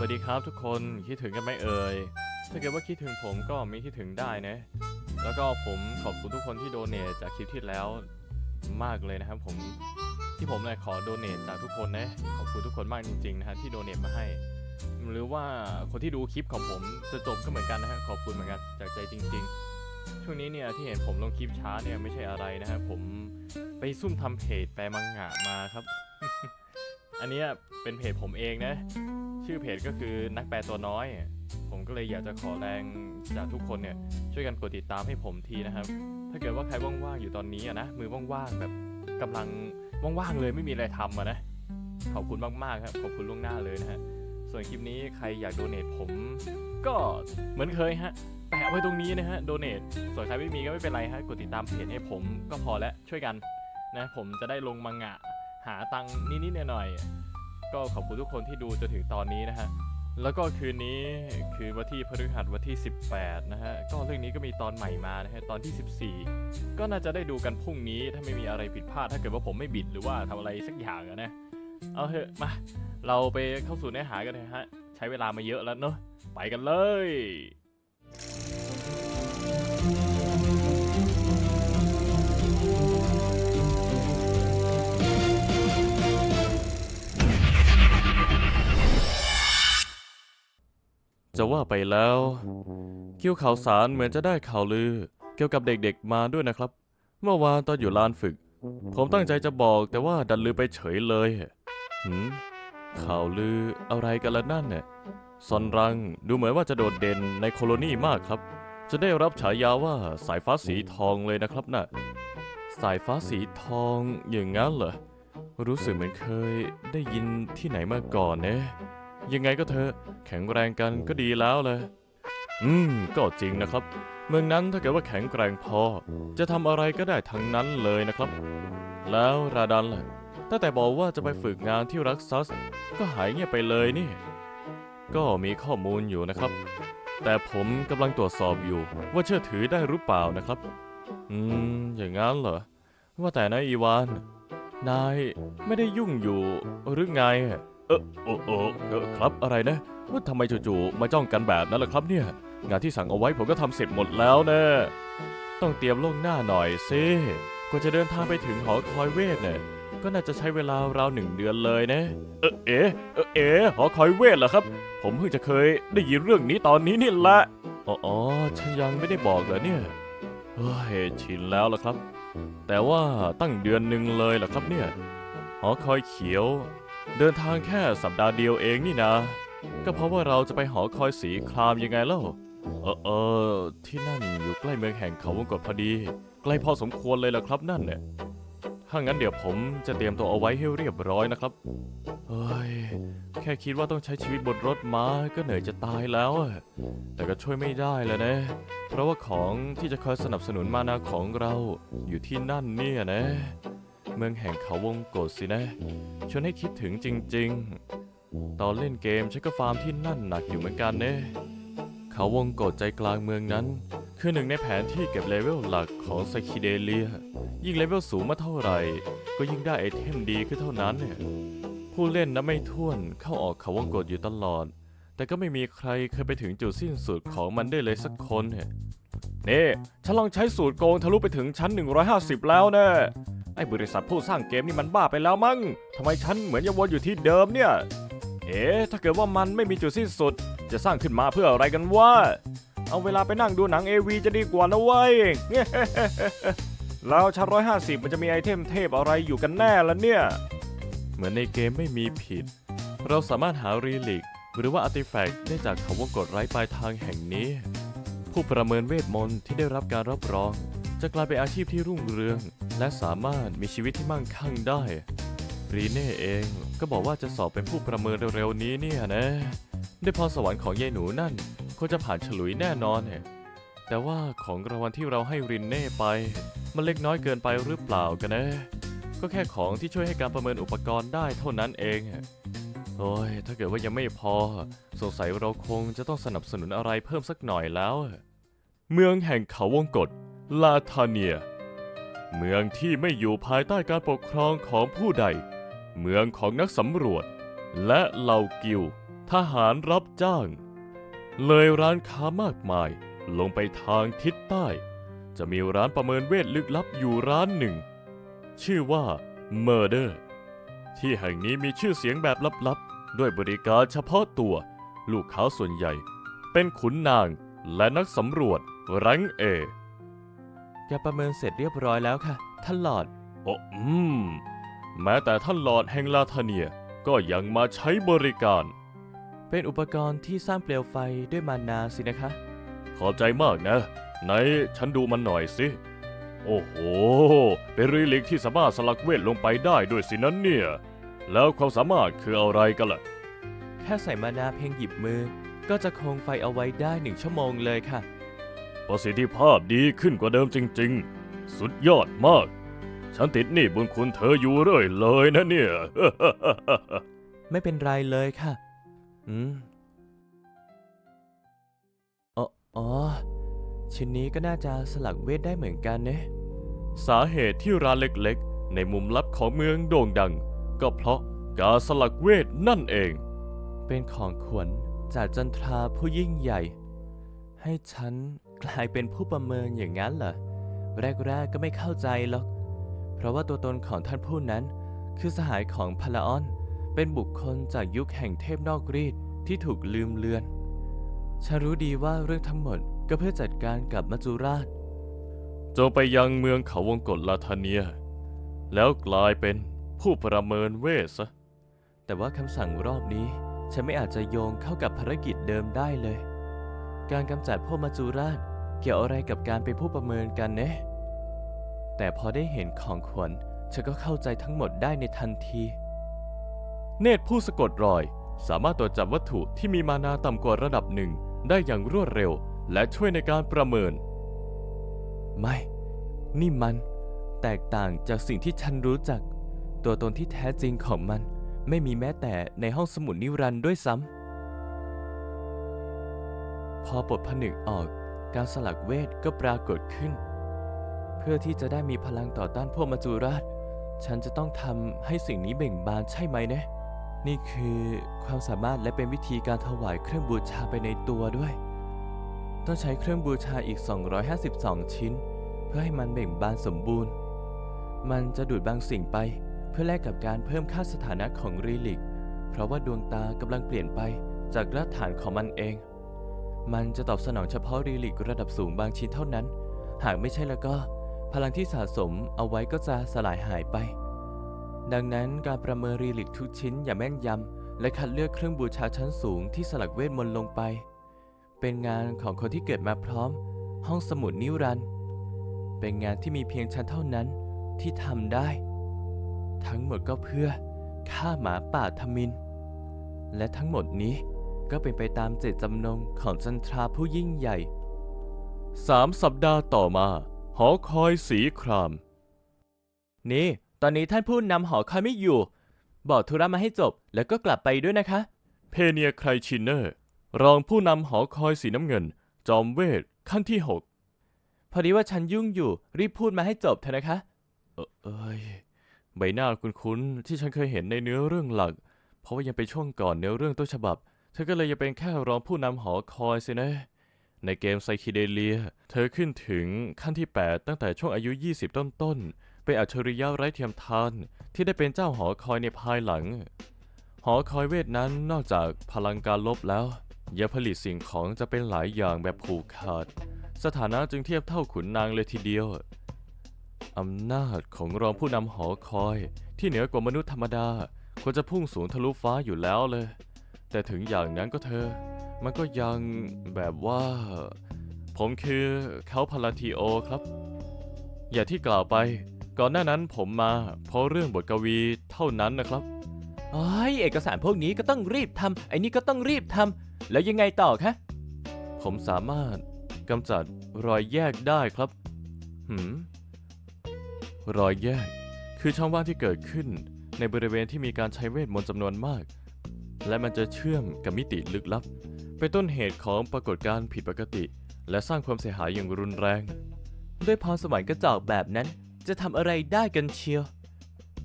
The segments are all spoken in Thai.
สวัสดีครับทุกคนคิดถึงกันไหมเอ่ย ถ้าเกิดว่าคิดถึงผมก็มีคิดถึงได้นะ แล้วก็ผมขอบคุณทุกคนที่โดเนทจากคลิปที่แล้วมากเลยนะครับผมที่ผมเนี่ยขอโดเนทจากทุกคนนะขอบคุณทุกคนมากจริงๆนะฮะที่โดเนทมาให้ หรือว่าคนที่ดูคลิปของผมจะจบก็เหมือนกันนะฮะขอบคุณเหมือนกันจากใจจริง ๆ ช่วงนี้เนี่ยที่เห็นผมลงคลิปช้าเนี่ยไม่ใช่อะไรนะฮะผมไปซุ่มทำเพจแปลมังงะมาครับ อันนี้เป็นเพจผมเองนะ ชื่อเพจก็คือนักแปลตัวน้อย ผมก็เลยอยากจะขอแรงจากทุกคนเนี่ยช่วยกันกดติดตามให้ผมทีนะครับ ถ้าเกิดว่าใครว่างๆอยู่ตอนนี้อะนะมือว่างๆแบบกำลังว่างๆเลยไม่มีอะไรทำอะนะขอบคุณมากๆครับขอบคุณล่วงหน้าเลยนะฮะส่วนคลิปนี้ใครอยากโดเนทผม ก็เหมือนเคยฮะแปะไว้ตรงนี้นะฮะโดเนทส่วนใครไม่มีก็ไม่เป็นไรฮะกดติดตามเพจให้ผมก็พอแล้วช่วยกันนะผมจะได้ลงมังงะหาตังนิดๆหน่อยๆ ก็ขอบคุณทุกคนที่ดูจนถึงตอนนี้นะฮะ แล้วก็คืนนี้คือวันที่พฤหัสวันที่ 18 นะฮะ ก็เรื่องนี้ก็มีตอนใหม่มานะฮะ ตอนที่ 14 ก็น่าจะได้ดูกันพรุ่งนี้ถ้าไม่มีอะไรผิดพลาด ถ้าเกิดว่าผมไม่บิดหรือว่าทำอะไรสักอย่างนะ เอาเถอะมา เราไปเข้าสู่เนื้อหากันนะฮะ ใช้เวลามาเยอะแล้วเนาะ ไปกันเลย จะว่าไปแล้ว คิวข่าวสารเหมือนจะได้ข่าวลือ เกี่ยวกับเด็กๆมาด้วยนะครับ เมื่อวานตอนอยู่ลานฝึก ผมตั้งใจจะบอกแต่ว่าดันลือไปเฉยเลยหืมข่าวลืออะไรกันละนั่นเนี่ยซอนรังดูเหมือนว่าจะโดดเด่นในโคโลนีมากครับ จะได้รับฉายาว่าสายฟ้าสีทองเลยนะครับน่ะสายฟ้าสีทองอย่างงั้นเหรอ รู้สึกเหมือนเคยได้ยินที่ไหนมาก่อนเนะ ยังไงก็เถอะแข็งแรงกันก็ดีแล้วเลยอืม ก็จริงนะครับ เมืองนั้นถ้าเกิดว่าแข็งแกร่งพอ จะทำอะไรก็ได้ทั้งนั้นเลยนะครับ แล้วราดันล่ะตั้งแต่บอกว่าจะไปฝึกงานที่รักซัส ก็หายเงียบไปเลยนี่ ก็มีข้อมูลอยู่นะครับ แต่ผมกำลังตรวจสอบอยู่ว่าเชื่อถือได้หรือเปล่านะครับ อืม อย่างนั้นเหรอ ว่าแต่นะอีวาน นายไม่ได้ยุ่งอยู่หรือไง เออโอโอเออครับอะไรนะว่าทำไมจู่ๆมาจ้องกันแบบนั้นล่ะครับเนี่ย งานที่สั่งเอาไว้ผมก็ทำเสร็จหมดแล้วนะต้องเตรียมล่วงหน้าหน่อยสิกว่าจะเดินทางไปถึงหอคอยเวทเนี่ยก็น่าจะใช้เวลาราวหนึ่งเดือนเลยนะ เออเอ๋เออเอ๋หอคอยเวทเหรอครับ ผมเพิ่งจะเคยได้ยินเรื่องนี้ตอนนี้นี่แหละอ๋ออ๋อฉันยังไม่ได้บอกเหรอเนี่ยเฮ้ยชินแล้วล่ะครับ แต่ว่าตั้งเดือนหนึ่งเลยเหรอครับเนี่ยหอคอยเขียว เดินทางแค่สัปดาห์เดียวเองนี่นะ ก็เพราะว่าเราจะไปหอคอยสีครามยังไงเล่า เออเออที่นั่นอยู่ใกล้เมืองแห่งเขาวงกตพอดี ใกล้พอสมควรเลยล่ะครับนั่นเนี่ยถ้างั้นเดี๋ยวผมจะเตรียมตัวเอาไว้ให้เรียบร้อยนะครับ เฮ้ย แค่คิดว่าต้องใช้ชีวิตบนรถม้าก็เหนื่อยจะตายแล้ว แต่ก็ช่วยไม่ได้แล้วนะ เพราะว่าของที่จะคอยสนับสนุนมานาของเราอยู่ที่นั่นเนี่ยนะ เมืองแห่งเขาวงกตสินะ ชวนให้คิดถึงจริง ๆ ตอนเล่นเกมฉันก็ฟาร์มที่นั่นหนักอยู่เหมือนกันเนะเขาวงกตใจกลางเมืองนั้น คือหนึ่งในแผนที่เก็บเลเวลหลักของไซคิเดเลีย ยิ่งเลเวลสูงมาเท่าไหร่ ก็ยิ่งได้ไอเทมดีขึ้นเท่านั้นเนี่ยผู้เล่นนะไม่ท้วนเข้าออกเขาวงกตอยู่ตลอด แต่ก็ไม่มีใครเคยไปถึงจุดสิ้นสุดของมันได้เลยสักคนเนี่ยนี่ฉันลองใช้สูตรโกงทะลุไปถึงชั้น 150 แล้วเนะ ไอ้บริษัทผู้สร้างเกมนี่มันบ้าไปแล้วมั้งทำไมฉันเหมือนยังวนอยู่ที่เดิมเนี่ย เอ๊ะถ้าเกิดว่ามันไม่มีจุดสิ้นสุด จะสร้างขึ้นมาเพื่ออะไรกันวะเอาเวลาไปนั่งดูหนัง AV จะดีกว่านะเว้ยแล้วชั้นร้อยห้าสิบมันจะมีไอเทมเทพอะไรอยู่กันแน่ละเนี่ย เหมือนในเกมไม่มีผิด เราสามารถหารีลิก หรือว่าอาร์ติแฟกต์ได้จากเขาวงกดไร้ปลายทางแห่งนี้ ผู้ประเมินเวทมนต์ที่ได้รับการรับรอง จะกลายเป็นอาชีพที่รุ่งเรือง และสามารถมีชีวิตที่มั่งคั่งได้รีเน่เองก็บอกว่าจะสอบเป็นผู้ประเมินเร็วๆนี้เนี่ยนะด้วยพรสวรรค์ของยายหนูนั่นควรจะผ่านฉลุยแน่นอนเนี่ยแต่ว่าของรางวัลที่เราให้รินเน่ไป มันเล็กน้อยเกินไปหรือเปล่ากันนะ ก็แค่ของที่ช่วยให้การประเมินอุปกรณ์ได้เท่านั้นเองโอ้ยถ้าเกิดว่ายังไม่พอ สงสัยเราคงจะต้องสนับสนุนอะไรเพิ่มสักหน่อยแล้ว เมืองแห่งเขาวงกฏ ลาธาเนีย เมืองที่ไม่อยู่ภายใต้การปกครองของผู้ใด เมืองของนักสำรวจ และเหล่ากิลทหารรับจ้าง เลยร้านค้ามากมาย ลงไปทางทิศใต้ จะมีร้านประเมินเวทลึกลับอยู่ร้านหนึ่ง ชื่อว่า Murder ที่แห่งนี้มีชื่อเสียงแบบลับๆ ด้วยบริการเฉพาะตัว ลูกค้าส่วนใหญ่ เป็นขุนนางและนักสำรวจแรังเอ แกประเมินเสร็จเรียบร้อยแล้วค่ะ ท่านหลอด โอ้อืม แม้แต่ท่านหลอดแห่งลาธาเนียก็ยังมาใช้บริการ เป็นอุปกรณ์ที่สร้างเปลวไฟด้วยมานาสินะคะ ขอบใจมากนะ ไหนฉันดูมันหน่อยสิ โอ้โห เป็นรีลิกที่สามารถสลักเวทลงไปได้ด้วยสินั้นเนี่ย แล้วความสามารถคืออะไรกันล่ะ แค่ใส่มานาเพียงหยิบมือ ก็จะคงไฟเอาไว้ได้หนึ่งชั่วโมงเลยค่ะ ประสิทธิภาพดีขึ้นกว่าเดิมจริง ๆ สุดยอดมาก ฉันติดหนี้บุญคุณเธออยู่เรื่อยเลยนะเนี่ย ไม่เป็นไรเลยค่ะ อืมอ๋อออชิ้นนี้ก็น่าจะสลักเวทได้เหมือนกันเนะ สาเหตุที่ร้านเล็กๆ ในมุมลับของเมืองโด่งดัง ก็เพราะการสลักเวทนั่นเอง เป็นของขวัญจากจันทราผู้ยิ่งใหญ่ ให้ฉัน กลายเป็นผู้ประเมินอย่างนั้นเหรอ แรกๆก็ไม่เข้าใจหรอก เพราะว่าตัวตนของท่านผู้นั้น คือสหายของพาลาออน เป็นบุคคลจากยุคแห่งเทพนอกรีดที่ถูกลืมเลือน ฉันรู้ดีว่าเรื่องทั้งหมดก็เพื่อจัดการกับมัจจุราช จงไปยังเมืองเขาวงกฏลาธาเนีย แล้วกลายเป็นผู้ประเมินเวทซะ แต่ว่าคำสั่งรอบนี้ ฉันไม่อาจจะโยงเข้ากับภารกิจเดิมได้เลย การกำจัดพวกมัจจุราช เกี่ยวอะไรกับการเป็นผู้ประเมินกันเนะ แต่พอได้เห็นของขวัญฉันก็เข้าใจทั้งหมดได้ในทันที เนตรผู้สะกดรอย สามารถตรวจจับวัตถุที่มีมานาต่ำกว่าระดับหนึ่งได้อย่างรวดเร็ว และช่วยในการประเมิน ไม่ นี่มัน แตกต่างจากสิ่งที่ฉันรู้จัก ตัวตนที่แท้จริงของมัน ไม่มีแม้แต่ในห้องสมุดนิรันด์ด้วยซ้ำพอปลดผนึกออก การสลักเวทก็ปรากฏขึ้น เพื่อที่จะได้มีพลังต่อต้านพวกมัจจุราช ฉันจะต้องทำให้สิ่งนี้เบ่งบานใช่ไหมเนะ นี่คือความสามารถและเป็นวิธีการถวายเครื่องบูชาไปในตัวด้วย ต้องใช้เครื่องบูชาอีก 252 ชิ้น เพื่อให้มันเบ่งบานสมบูรณ์ มันจะดูดบางสิ่งไป เพื่อแลกกับการเพิ่มค่าสถานะของรีลิก เพราะว่าดวงตากำลังเปลี่ยนไปจากรากฐานของมันเอง มันจะตอบสนองเฉพาะรีลิกระดับสูงบางชิ้นเท่านั้น หากไม่ใช่แล้วก็ พลังที่สะสมเอาไว้ก็จะสลายหายไป ดังนั้นการประเมินรีลิกทุกชิ้นอย่างแม่นยำ และคัดเลือกเครื่องบูชาชั้นสูงที่สลักเวทมนต์ลงไป เป็นงานของคนที่เกิดมาพร้อม ห้องสมุดนิรันด์เป็นงานที่มีเพียงฉันเท่านั้นที่ทำได้ ทั้งหมดก็เพื่อฆ่าหมาป่าทมิน และทั้งหมดนี้ ก็เป็นไปตามเจตจำนงของจันทราผู้ยิ่งใหญ่สามสัปดาห์ต่อมา หอคอยสีคราม นี่ ตอนนี้ท่านผู้นำหอคอยไม่อยู่ บอกธุระมาให้จบแล้วก็กลับไปด้วยนะคะ เพเนียไครชินเนอร์ รองผู้นำหอคอยสีน้ำเงิน จอมเวทขั้นที่6พอดีว่าฉันยุ่งอยู่ รีบพูดมาให้จบเถอะนะคะ เออเอ้ยใบหน้าคุ้นๆที่ฉันเคยเห็นในเนื้อเรื่องหลัก เพราะว่ายังเป็นช่วงก่อนเนื้อเรื่องต้นฉบับ ธอก็เลยยังเป็นแค่รองผู้นำหอคอยสินะ ในเกมไซคิเดเลีย เธอขึ้นถึงขั้นที่ 8 ตั้งแต่ช่วงอายุ 20 ต้นๆ เป็นอัจฉริยะไร้เทียมทานที่ได้เป็นเจ้าหอคอยในภายหลัง หอคอยเวทนั้นนอกจากพลังการลบแล้ว ยังผลิตสิ่งของจะเป็นหลายอย่างแบบผูกขาด สถานะจึงเทียบเท่าขุนนางเลยทีเดียว อำนาจของรองผู้นำหอคอยที่เหนือกว่ามนุษย์ธรรมดาควรจะพุ่งสูงทะลุฟ้าอยู่แล้วเลย แต่ถึงอย่างนั้นก็เธอ มันก็ยังแบบว่า ผมคือเขาพาลาทีโอครับ อย่างที่กล่าวไป ก่อนหน้านั้นผมมา เพราะเรื่องบทกวีเท่านั้นนะครับโอ้ยเอกสารพวกนี้ก็ต้องรีบทำไอ้นี่ก็ต้องรีบทำแล้วยังไงต่อคะ ผมสามารถกำจัดรอยแยกได้ครับ หืม รอยแยก คือช่องว่างที่เกิดขึ้นในบริเวณที่มีการใช้เวทมนต์จำนวนมาก และมันจะเชื่อมกับมิติลึกลับ เป็นต้นเหตุของปรากฏการณ์ผิดปกติ และสร้างความเสียหายอย่างรุนแรง ด้วยพรสวรรค์กระจอกแบบนั้น จะทำอะไรได้กันเชียว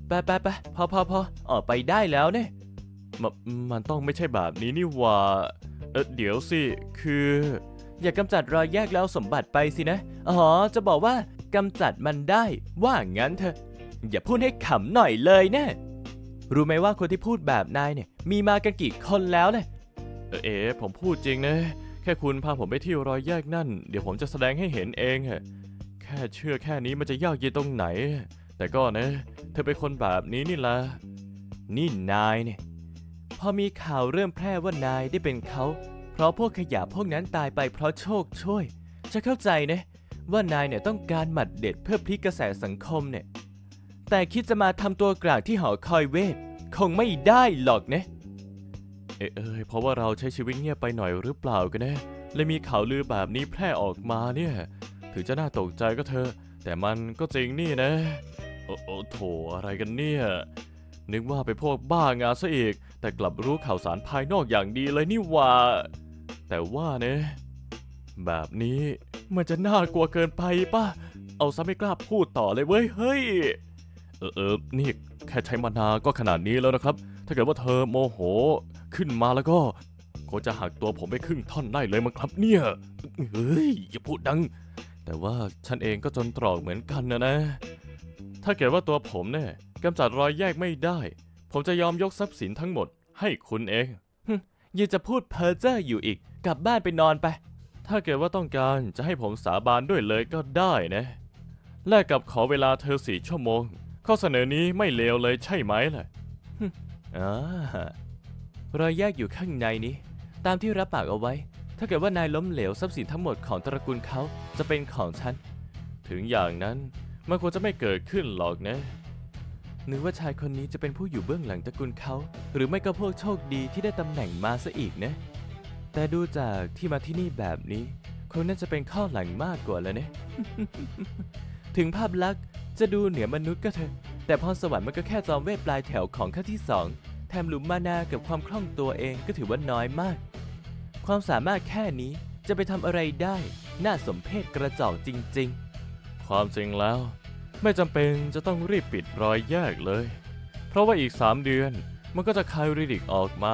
ไปไปไปพอพอพอออกไปได้แล้วเนี่ยมมันต้องไม่ใช่แบบนี้นี่หว่าเออเดี๋ยวสิ คือ อย่ากำจัดรอยแยกแล้วสมบัติไปสินะ อ๋อ จะบอกว่ากำจัดมันได้ ว่างั้นเถอะ อย่าพูดให้ขำหน่อยเลยนะ รู้ไหมว่าคนที่พูดแบบนายเนี่ย มีมากันกี่คนแล้วนะเอเอ๋ผมพูดจริงนะ แค่คุณพาผมไปที่รอยแยกนั่น เดี๋ยวผมจะแสดงให้เห็นเองอะแค่เชื่อแค่นี้มันจะยากเย็นตรงไหน แต่ก็นะ เธอเป็นคนแบบนี้นี่ละนี่นายเนี่ย พอมีข่าวเริ่มแพร่ว่านายได้เป็นเขา เพราะพวกขยะพวกนั้นตายไปเพราะโชคช่วย จะเข้าใจนะ ว่านายเนี่ยต้องการหมัดเด็ดเพื่อพลิกกระแสสังคมเนี่ย แต่คิดจะมาทำตัวกลางที่หอคอยเวท คงไม่ได้หรอกนะ เอะเอ้ยเพราะว่าเราใช้ชีวิตเงียบไปหน่อยหรือเปล่ากันแนะเลยมีข่าวลือแบบนี้แพร่ออกมาเนี่ย ถึงจะน่าตกใจก็เถอะ แต่มันก็จริงนี่นะ โอ้โอโถอะไรกันเนี่ย นึกว่าไปพวกบ้างานซะอีก แต่กลับรู้ข่าวสารภายนอกอย่างดีเลยนี่หว่า แต่ว่าเนี่ยแบบนี้มันจะน่ากลัวเกินไปป่ะ เอาซะไม่กล้าพูดต่อเลยเว้ย เฮ้ย ออเออนี่แค่ใช้มานาก็ขนาดนี้แล้วนะครับ ถ้าเกิดว่าเธอโมโหขึ้นมาแล้วก็ก็จะหักตัวผมไปครึ่งท่อนได้เลยมั้งครับ เนี่ยเฮ้ยอย่าพูดดัง แต่ว่าฉันเองก็จนตรอกเหมือนกันนะนะ ถ้าเกิดว่าตัวผมเนี่ยกำจัดรอยแยกไม่ได้ ผมจะยอมยกทรัพย์สินทั้งหมดให้คุณเองยังจะพูดเพ้อเจ้ออยู่อีก กลับบ้านไปนอนไป ถ้าเกิดว่าต้องการจะให้ผมสาบานด้วยเลยก็ได้นะ แลกกับขอเวลาเธอสี่ชั่วโมง ข้อเสนอนี้ไม่เลวเลยใช่ไหมล่ะอ่ารอยแยกอยู่ข้างในนี้ ตามที่รับปากเอาไว้ ถ้าเกิดว่านายล้มเหลวทรัพย์สินทั้งหมดของตระกูลเขาจะเป็นของฉัน ถึงอย่างนั้นมันควรจะไม่เกิดขึ้นหรอกนะนึกว่าชายคนนี้จะเป็นผู้อยู่เบื้องหลังตระกูลเขา หรือไม่ก็พวกโชคดีที่ได้ตำแหน่งมาซะอีกนะ แต่ดูจากที่มาที่นี่แบบนี้คงน่าจะเป็นข้อหลังมากกว่าแล้วเนี่ยถึงภาพลักษณ์ จะดูเหนือมนุษย์ก็เถอะ แต่พรสวรรค์มันก็แค่จอมเวทปลายแถวของขั้นที่สองแถมหลุมมานากับความคล่องตัวเองก็ถือว่าน้อยมาก ความสามารถแค่นี้จะไปทำอะไรได้ น่าสมเพชกระจอกจริง ๆ ความจริงแล้ว ไม่จำเป็นจะต้องรีบปิดรอยแยกเลย เพราะว่าอีก 3 เดือนมันก็จะคายริดิกออกมา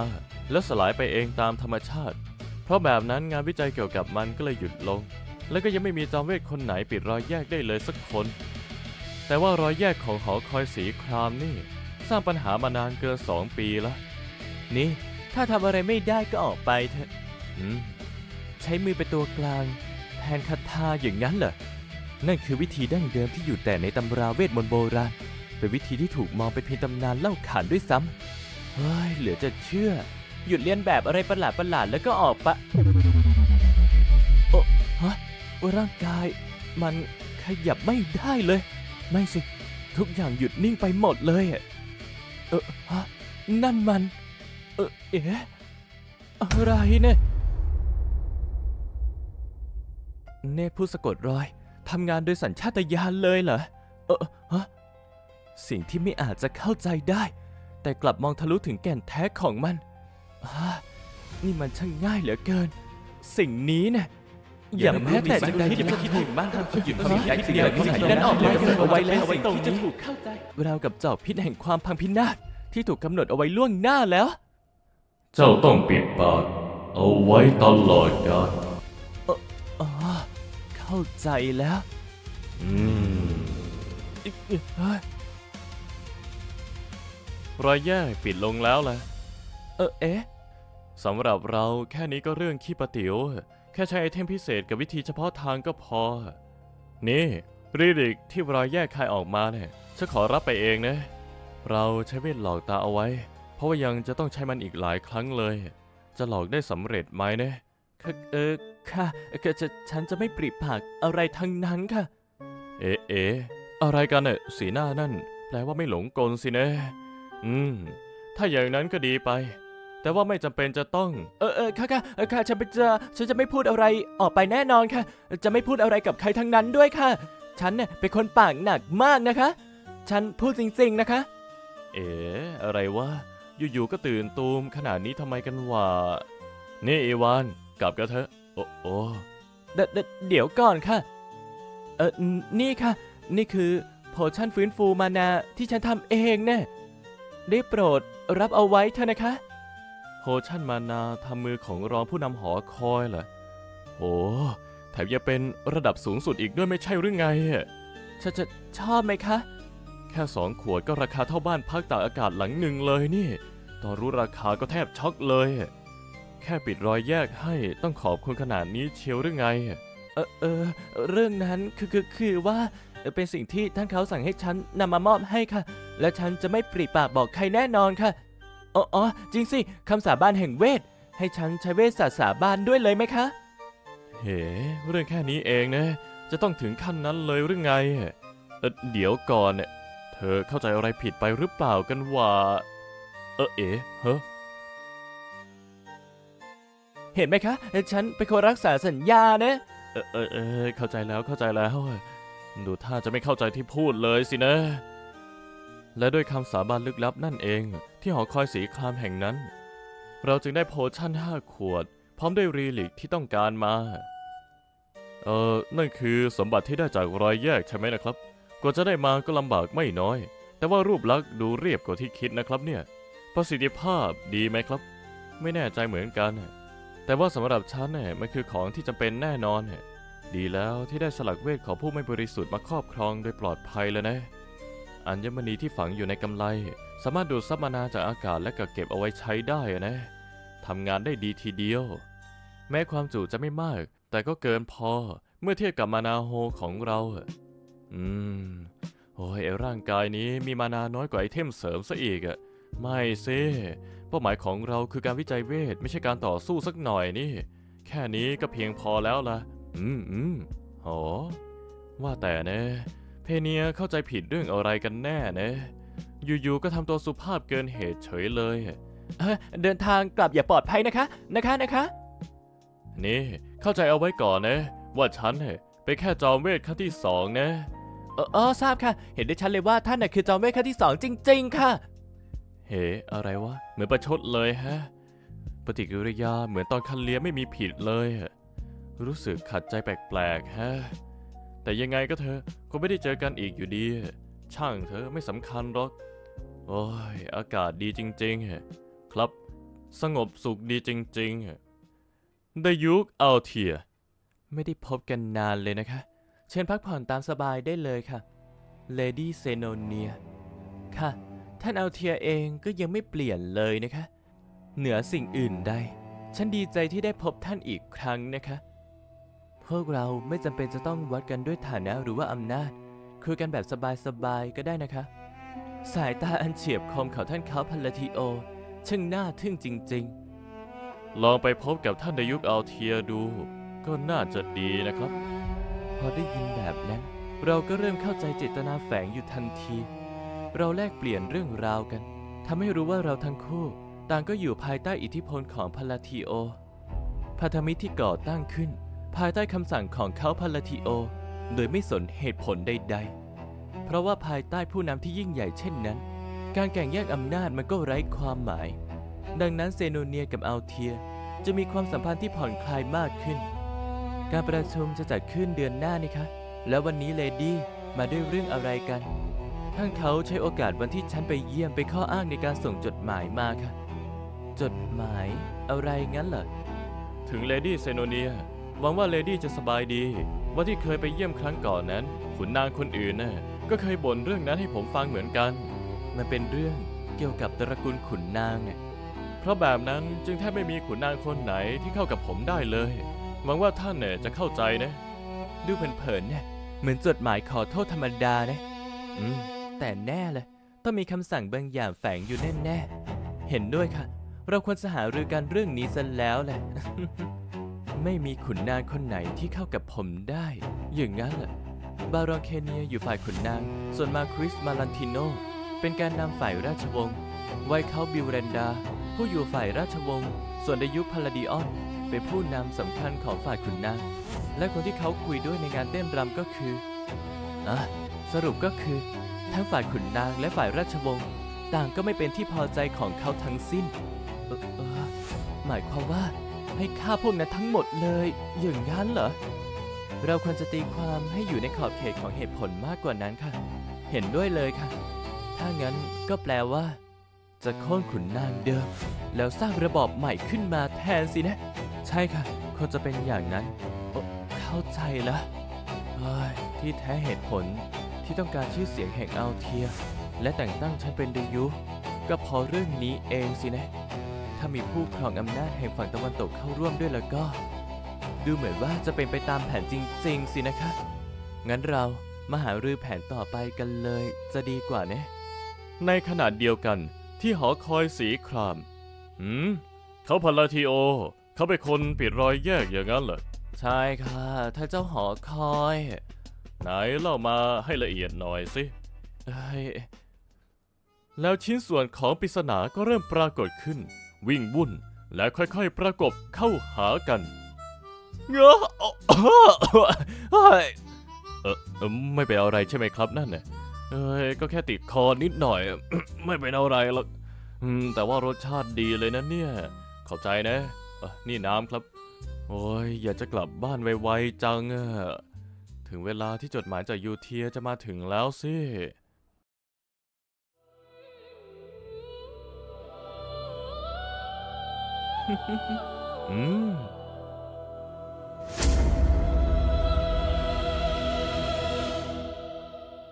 แล้วสลายไปเองตามธรรมชาติ เพราะแบบนั้นงานวิจัยเกี่ยวกับมันก็เลยหยุดลง แล้วก็ยังไม่มีจอมเวทคนไหนปิดรอยแยกได้เลยสักคน แต่ว่ารอยแยกของหอคอยสีครามนี่ สร้างปัญหามานานเกิน2ปีละ นี่ ถ้าทำอะไรไม่ได้ก็ออกไปเถอะอืมใช้มือเป็นตัวกลาง แทนคาถาอย่างนั้นเหรอ นั่นคือวิธีดั้งเดิมที่อยู่แต่ในตำราเวทมนต์โบราณ เป็นวิธีที่ถูกมองเป็นเพียงตำนานเล่าขานด้วยซ้ำเฮ้ยเหลือจะเชื่อ หยุดเลียนแบบอะไรประหลาดประหลาดแล้วก็ออกปะโอ้ฮะร่างกาย มันขยับไม่ได้เลย ไม่สิ ทุกอย่างหยุดนิ่งไปหมดเลยอะเออฮะนั่นมัน เออเอ๊ะอะไรเนี่ย เนตรผู้สะกดรอยทำงานโดยสัญชาตญาณเลยเหรอ เออฮะสิ่งที่ไม่อาจจะเข้าใจได้ แต่กลับมองทะลุถึงแก่นแท้ของมันฮะนี่มันช่างง่ายเหลือเกิน สิ่งนี้เนี่ย อย่าแม้แต่จะคิดจะคิดถึงบ้างครับหยุดสิ่งใดสิ่งหนึ่งสิ่งนั้นออกมาเอาไว้แล้วสิ่งที่จะถูกเข้าใจเรากับจอบพิษแห่งความพังพินาศที่ถูกกำหนดเอาไว้ล่วงหน้าแล้ว เจ้าต้องปิดปากเอาไว้ตลอดกาลอ๋อเข้าใจแล้ว อืมเอ้ยเอ้ยรอยแยกปิดลงแล้วแหละเออเอ๊ะสำหรับเราแค่นี้ก็เรื่องขี้ปะติ๋ว แค่ใช้ไอเทมพิเศษกับวิธีเฉพาะทางก็พอ นี่รีดิกที่รอยแยกคายออกมาเนี่ยฉันขอรับไปเองนะ เราใช้เวทหลอกตาเอาไว้ เพราะว่ายังจะต้องใช้มันอีกหลายครั้งเลย จะหลอกได้สำเร็จไหมนะค่ะเออค่ะคือจะฉันจะไม่ปริปากอะไรทั้งนั้นค่ะ เอ๊ะเอ๊ะอะไรกันเน่ะสีหน้านั่น แปลว่าไม่หลงกลสินะ อืม ถ้าอย่างนั้นก็ดีไป แต่ว่าไม่จำเป็นจะต้อง เออเออค่ะค่ะเออค่ะฉันจะฉันจะไม่พูดอะไรออกไปแน่นอนค่ะ จะไม่พูดอะไรกับใครทั้งนั้นด้วยค่ะ ฉันเนี่ยเป็นคนปากหนักมากนะคะ ฉันพูดจริงๆนะคะ เอ๋อะไรวะอยู่ๆก็ตื่นตูมขนาดนี้ทำไมกันวะนี่อีวานกลับกันเถอะโอ้โอ้เดเดเดี๋ยวก่อนค่ะ เออนี่นี่ค่ะ นี่คือโพชั่นฟื้นฟูมานาที่ฉันทำเองเนี่ยได้โปรดรับเอาไว้เถอะนะคะโฮ ชั่นมานาทำมือของรองผู้นำหอคอยเหรอโอ้แถมยังเป็นระดับสูงสุดอีกด้วยไม่ใช่หรือไงอะชชชอบไหมคะ แค่สองขวดก็ราคาเท่าบ้านพักตากอากาศหลังหนึ่งเลยนี่ ตอนรู้ราคาก็แทบช็อกเลย แค่ปิดรอยแยกให้ต้องขอบคุณขนาดนี้เชียวหรือไง เออเออเรื่องนั้นคือคือคือว่าเอ่อเป็นสิ่งที่ท่านเขาสั่งให้ฉันนำมามอบให้ค่ะ และฉันจะไม่ปริปากบอกใครแน่นอนค่ะ อ๋ออ๋อจริงสิคำสาบานแห่งเวท ให้ฉันใช้เวทศาสตร์สาบานด้วยเลยไหมคะ เฮ้เรื่องแค่นี้เองนะ จะต้องถึงขั้นนั้นเลยหรือไงเออเดี๋ยวก่อนเนี่ยเธอเข้าใจอะไรผิดไปหรือเปล่ากันว่า เออเอ๋เฮ้อเห็นไหมคะเอ่อฉันเป็นคนรักษาสัญญานะเออเออเออเข้าใจแล้วเข้าใจแล้ว ดูท่าจะไม่เข้าใจที่พูดเลยสินะ และด้วยคำสาบานลึกลับนั่นเองที่หอคอยสีครามแห่งนั้น เราจึงได้โพชั่นห้าขวด พร้อมด้วยรีลิกที่ต้องการมา เอ่อ นั่นคือสมบัติที่ได้จากรอยแยกใช่ไหมนะครับ กว่าจะได้มาก็ลำบากไม่น้อย แต่ว่ารูปลักษณ์ดูเรียบกว่าที่คิดนะครับเนี่ย ประสิทธิภาพดีไหมครับ ไม่แน่ใจเหมือนกัน แต่ว่าสำหรับฉันเนี่ยมันคือของที่จำเป็นแน่นอนเนี่ยดีแล้วที่ได้สลักเวทของผู้ไม่บริสุทธิ์มาครอบครองโดยปลอดภัยแล้วนะ อัญมณีที่ฝังอยู่ในกำไล สามารถดูดซับมานาจากอากาศและกักเก็บเอาไว้ใช้ได้อะนะทำงานได้ดีทีเดียว แม้ความจุจะไม่มาก แต่ก็เกินพอเมื่อเทียบกับมานาโฮของเรา อืม โอ้ยไอ้ร่างกายนี้มีมานาน้อยกว่าไอเทมเสริมซะอีกอะไม่ซิเป้าหมายของเราคือการวิจัยเวท ไม่ใช่การต่อสู้สักหน่อยนี่ แค่นี้ก็เพียงพอแล้วล่ะ อืมอืมโหว่าแต่เนะ เพเนียเข้าใจผิดเรื่องอะไรกันแน่นะ อยู่ๆก็ทำตัวสุภาพเกินเหตุเฉยเลยเอ่อเดินทางกลับอย่าปลอดภัยนะคะ นะคะนะคะ นี่เข้าใจเอาไว้ก่อนนะ ว่าฉันเนี่ยเป็นแค่จอมเวทขั้นที่สองนะ เออเออทราบค่ะ เห็นได้ชัดเลยว่าท่านน่ะคือจอมเวทขั้นที่สองจริง ๆ ค่ะ เฮ้อะไรวะ เหมือนประชดเลยฮะ ปฏิกิริยาเหมือนตอนคันเลียไม่มีผิดเลยอะรู้สึกขัดใจแปลกๆฮะ แต่ยังไงก็เถอะคงไม่ได้เจอกันอีกอยู่ดี ช่างเธอไม่สำคัญหรอก โอ้ย อากาศดีจริงๆอะครับ สงบสุขดีจริงๆอะไดยุคเอาเทีย ไม่ได้พบกันนานเลยนะคะ เชิญพักผ่อนตามสบายได้เลยค่ะ Lady z e n o n i a ค่ะ ท่านเอาเทียเองก็ยังไม่เปลี่ยนเลยนะคะ เหนือสิ่งอื่นใด ฉันดีใจที่ได้พบท่านอีกครั้งนะคะ พวกเราไม่จำเป็นจะต้องวัดกันด้วยฐานะหรือว่าอำนาจ คุยกันแบบสบายๆก็ได้นะคะ สายตาอันเฉียบคมของท่านเขาพัลลาทิโอ ช่างน่าทึ่งจริง ๆ ลองไปพบกับท่านในยุคเอาเทียดู ก็น่าจะดีนะครับ พอได้ยินแบบนั้น เราก็เริ่มเข้าใจเจตนาแฝงอยู่ทันที เราแลกเปลี่ยนเรื่องราวกันทำให้รู้ว่าเราทั้งคู่ ต่างก็อยู่ภายใต้อิทธิพลของพลาทิโอพันธมิตรที่ก่อตั้งขึ้น ภายใต้คำสั่งของเขาพาลาทิโอ โดยไม่สนเหตุผลใดๆ เพราะว่าภายใต้ผู้นำที่ยิ่งใหญ่เช่นนั้น การแข่งแย่งอำนาจมันก็ไร้ความหมาย ดังนั้นเซโนเนียกับอัลเทียจะมีความสัมพันธ์ที่ผ่อนคลายมากขึ้น การประชุมจะจัดขึ้นเดือนหน้านี่คะ แล้ววันนี้เลดี้มาด้วยเรื่องอะไรกันท่านเขาใช้โอกาสวันที่ฉันไปเยี่ยมไปนข้ออ้างในการส่งจดหมายมาค่ะ จดหมายอะไรงั้นเหรอ ถึงเลดี้เซโนเนีย หวังว่าเลดี้จะสบายดี ว่าที่เคยไปเยี่ยมครั้งก่อนนั้น ขุนนางคนอื่นน่ะก็เคยบ่นเรื่องนั้นให้ผมฟังเหมือนกัน มันเป็นเรื่องเกี่ยวกับตระกูลขุนนางเนี่ยเพราะแบบนั้นจึงแทบไม่มีขุนนางคนไหนที่เข้ากับผมได้เลย หวังว่าท่านเนี่ยจะเข้าใจนะ ดูเผินๆเนี่ยเหมือนจดหมายขอโทษธรรมดานะ อืม แต่แน่เลยต้องมีคำสั่งบางอย่างแฝงอยู่แน่ๆ เห็นด้วยค่ะ เราควรจะหารือกันเรื่องนี้ซะแล้วแหละ ไม่มีขุนนางคนไหนที่เข้ากับผมได้ อย่างนั้นแหละบารอนเคเนียอยู่ฝ่ายขุนนาง ส่วนมาคริสมาลันติโน เป็นการนำฝ่ายราชวงศ์ไวเขาบิวเรนดา ผู้อยู่ฝ่ายราชวงศ์ ส่วนดยุคพาลาดิออน เป็นผู้นำสำคัญของฝ่ายขุนนาง และคนที่เขาคุยด้วยในงานเต้นรำก็คืออะสรุปก็คือ ทั้งฝ่ายขุนนางและฝ่ายราชวงศ์ต่างก็ไม่เป็นที่พอใจของเขาทั้งสิ้น เออเออหมายความว่า ให้ฆ่าพวกนั้นทั้งหมดเลย อย่างนั้นเหรอ เราควรจะตีความให้อยู่ในขอบเขตของเหตุผลมากกว่านั้นค่ะ เห็นด้วยเลยค่ะ ถ้างั้นก็แปลว่า จะโค่นขุนนางเดิม แล้วสร้างระบอบใหม่ขึ้นมาแทนสินะ ใช่ค่ะคงจะเป็นอย่างนั้น เข้าใจแล้วที่แท้เหตุผลที่ต้องการชื่อเสียงแห่งอัลเทีย และแต่งตั้งฉันเป็นเดยุ ก็เพอเรื่องนี้เองสินะ ถ้ามีผู้ครองอำนาจแห่งฝั่งตะวันตกเข้าร่วมด้วยแล้วก็ ดูเหมือนว่าจะเป็นไปตามแผนจริง ๆ สินะคะ งั้นเรามาหารือแผนต่อไปกันเลย จะดีกว่านะ ในขณะเดียวกันที่หอคอยสีคราม หืม เขาพาลาทีโอ เขาเป็นคนปิดรอยแยกอย่างนั้นเหรอ ใช่ค่ะถ้าเจ้าหอคอย ไหนเล่ามาให้ละเอียดหน่อยสิเอ้ยแล้วชิ้นส่วนของปริศนาก็เริ่มปรากฏขึ้น วิ่งวุ่นและค่อยๆประกบเข้าหากันเงอะเฮ้ยเออไม่เป็นอะไรใช่ไหมครับนั่นน่ะเอ้ยก็แค่ติดคอนิดหน่อย ไม่เป็นอะไรหรอกแต่ว่ารสชาติดีเลยนะเนี่ย เข้าใจนะนี่น้ำครับ โอ้ยอยากจะกลับบ้านไวๆจังอะถึงเวลาที่จดหมายจากยูเทียจะมาถึงแล้วสิ อืม